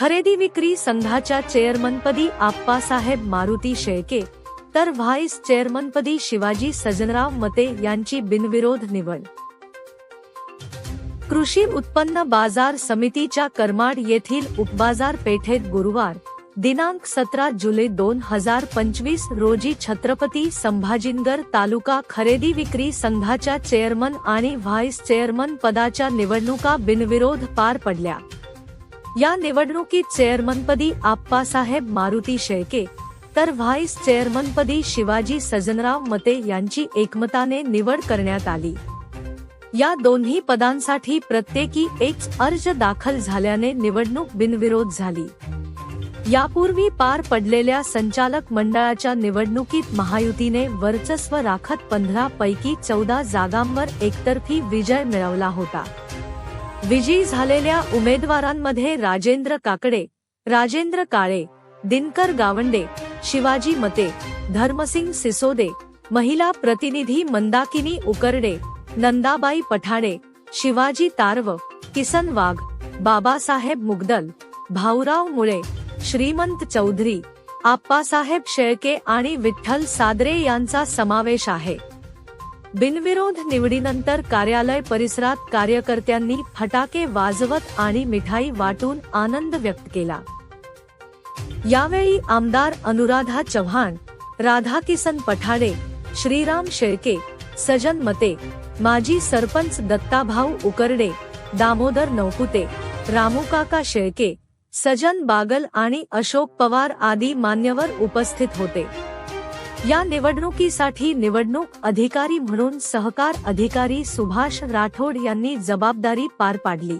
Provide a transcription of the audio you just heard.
खरेदी विक्री संघाच्या चेअरमनपदी आप्पासाहेब मारुती शेळके तर व्हाईस चेअरमनपदी शिवाजी सजनराव मते यांची बिनविरोध निवड. कृषी उत्पन्न बाजार समितीच्या करमाड येथील उपबाजार पेठेत गुरुवार दिनांक सतरा जुलै दोन हजार पंचवीस रोजी छत्रपती संभाजीनगर तालुका खरेदी विक्री संघाच्या चेअरमन आणि व्हाईस चेअरमन पदाच्या निवडणुका बिनविरोध पार पडल्या. या निवडणुकीत चेअरमनपदी आप्पासाहेब मारुती शेळके तर व्हाईस चेअरमनपदी शिवाजी सजनराव मते यांची एकमताने निवड करण्यात आली. या दोन्ही पदांसाठी प्रत्येकी एक अर्ज दाखल झाल्याने निवडणूक बिनविरोध झाली. यापूर्वी पार पडलेल्या संचालक मंडळाच्या निवडणुकीत महायुतीने वर्चस्व राखत पंधरा पैकी चौदा जागांवर एकतर्फी विजय मिळवला होता. विजयी झालेल्या उमेदवारांमध्ये राजेंद्र काकडे राजेंद्र काळे दिनकर गावंडे शिवाजी मते धर्मसिंग सिसोदे महिला प्रतिनिधी मंदाकिनी उकरडे नंदाबाई पठाडे शिवाजी तारव किसन वाघ बाबासाहेब मुगदल भाऊराव मुळे श्रीमंत चौधरी आप्पासाहेब शेळके आणि विठ्ठल सादरे यांचा समावेश आहे. बिनविरोध निवडीनंतर कार्यालय परिसरात कार्यकर्त्यांनी फटाके वाजवत आणि मिठाई वाटून आनंद व्यक्त केला. यावेळी आमदार अनुराधा चव्हाण राधाकिसन पठाडे श्रीराम शेळके सजन मते माजी सरपंच दत्ताभाऊ उकरडे दामोदर नौकुते रामूकाका शेळके सजन बागल आणि अशोक पवार आदी मान्यवर उपस्थित होते. या निवडणुकीसाठी निवडणूक अधिकारी म्हणून सहकार अधिकारी सुभाष राठोड यांनी जबाबदारी पार पाडली.